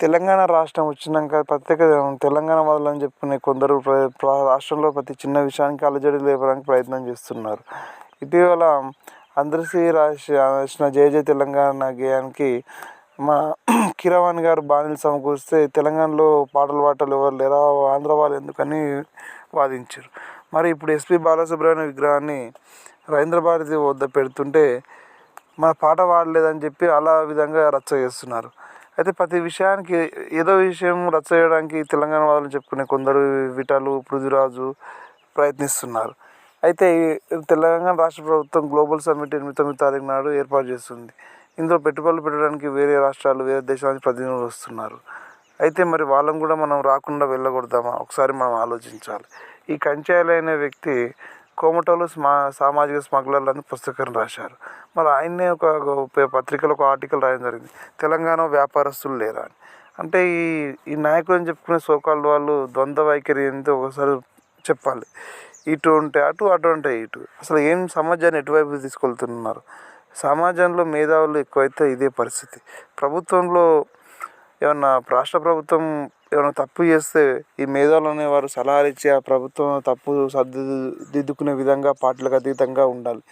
తెలంగాణ రాష్ట్రం వచ్చినాక ప్రత్యేక తెలంగాణ వదలని చెప్పుకునే కొందరు రాష్ట్రంలో ప్రతి చిన్న విషయానికి అలజడి లేపడానికి ప్రయత్నం చేస్తున్నారు. ఇటీవల అందరిశ్రీ రాసి రాసిన జయ జయ తెలంగాణ గేయానికి మా కీరవాణి గారు బాణీలు సమకూరిస్తే తెలంగాణలో పాటలు పాటలు ఎవరు లేరా? ఆంధ్ర వాళ్ళు ఎందుకని వాదించారు? మరి ఇప్పుడు ఎస్పి బాలసుబ్రహ్మణ్య విగ్రహాన్ని రవీంద్ర భారతి వద్ద పెడుతుంటే మన పాట పాడలేదని చెప్పి అలా విధంగా రచ్చ చేస్తున్నారు. అయితే ప్రతి విషయానికి ఏదో విషయం రచ్చ చేయడానికి తెలంగాణ వాళ్ళు చెప్పుకునే కొందరు విటలు పృథ్వీరాజు ప్రయత్నిస్తున్నారు. అయితే తెలంగాణ రాష్ట్ర ప్రభుత్వం గ్లోబల్ సమ్మిట్ ఎనిమిది తొమ్మిది తారీఖు నాడు ఏర్పాటు చేస్తుంది. ఇందులో పెట్టుబడులు పెట్టడానికి వేరే రాష్ట్రాలు వేరే దేశానికి ప్రతినిధులు వస్తున్నారు. అయితే మరి వాళ్ళని కూడా మనం రాకుండా వెళ్ళగొడదామా? ఒకసారి మనం ఆలోచించాలి. ఈ కంచాయలు అనే వ్యక్తి కోమటోలు స్మా సామాజిక స్మగ్లర్లు అని పుస్తకం రాశారు. మరి ఆయన్నే ఒక పత్రికలో ఒక ఆర్టికల్ రాయడం జరిగింది. తెలంగాణ వ్యాపారస్తులు లేరా అని. అంటే ఈ ఈ నాయకులు అని చెప్పుకునే సోకాళ్ళు వాళ్ళు ద్వంద్వ వైఖరి ఏంటో ఒకసారి చెప్పాలి. ఇటు ఉంటే అటు అటు ఉంటే ఇటు. అసలు ఏం సమాజాన్ని ఎటువైపు తీసుకెళ్తున్నారు? సమాజంలో మేధావులు ఎక్కువైతే ఇదే పరిస్థితి. ప్రభుత్వంలో ఏమన్నా రాష్ట్ర ప్రభుత్వం ఏమైనా తప్పు చేస్తే ఈ మేధావులు అనేవారు సలహాలు ఇచ్చి ఆ ప్రభుత్వం తప్పు సర్ది దిద్దుకునే విధంగా పార్టీలకు అతీతంగా ఉండాలి.